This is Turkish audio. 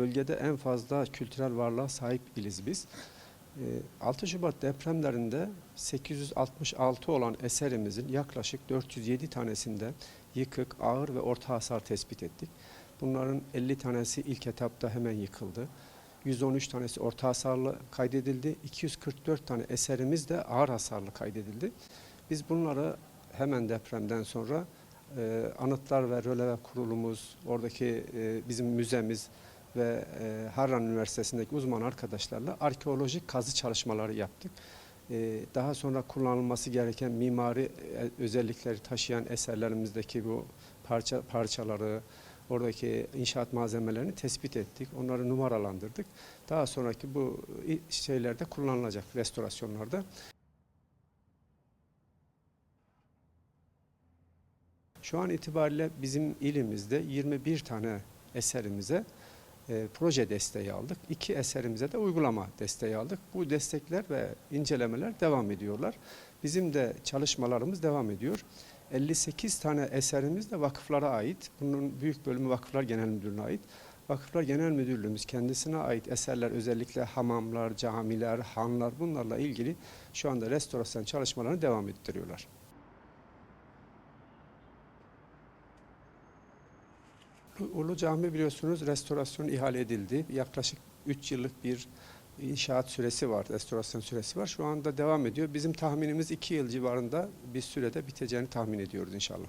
Bölgede en fazla kültürel varlığa sahip iliz biz. Ee, 6 Şubat depremlerinde 866 olan eserimizin yaklaşık 407 tanesinde yıkık, ağır ve orta hasar tespit ettik. Bunların 50 tanesi ilk etapta hemen yıkıldı. 113 tanesi orta hasarlı kaydedildi. 244 tane eserimiz de ağır hasarlı kaydedildi. Biz bunları hemen depremden sonra e, Anıtlar ve Röleve Kurulumuz, oradaki e, bizim müzemiz ve e, Harran Üniversitesi'ndeki uzman arkadaşlarla arkeolojik kazı çalışmaları yaptık. E, daha sonra kullanılması gereken mimari e, özellikleri taşıyan eserlerimizdeki bu parça parçaları, oradaki inşaat malzemelerini tespit ettik. Onları numaralandırdık. Daha sonraki bu i- şeylerde kullanılacak restorasyonlarda. Şu an itibariyle bizim ilimizde 21 tane eserimize e, proje desteği aldık. İki eserimize de uygulama desteği aldık. Bu destekler ve incelemeler devam ediyorlar. Bizim de çalışmalarımız devam ediyor. 58 tane eserimiz de vakıflara ait. Bunun büyük bölümü Vakıflar Genel Müdürlüğü'ne ait. Vakıflar Genel Müdürlüğümüz kendisine ait eserler özellikle hamamlar, camiler, hanlar bunlarla ilgili şu anda restorasyon çalışmalarını devam ettiriyorlar. Ulu Cami biliyorsunuz restorasyon ihale edildi. Yaklaşık 3 yıllık bir inşaat süresi var, restorasyon süresi var. Şu anda devam ediyor. Bizim tahminimiz 2 yıl civarında bir sürede biteceğini tahmin ediyoruz inşallah.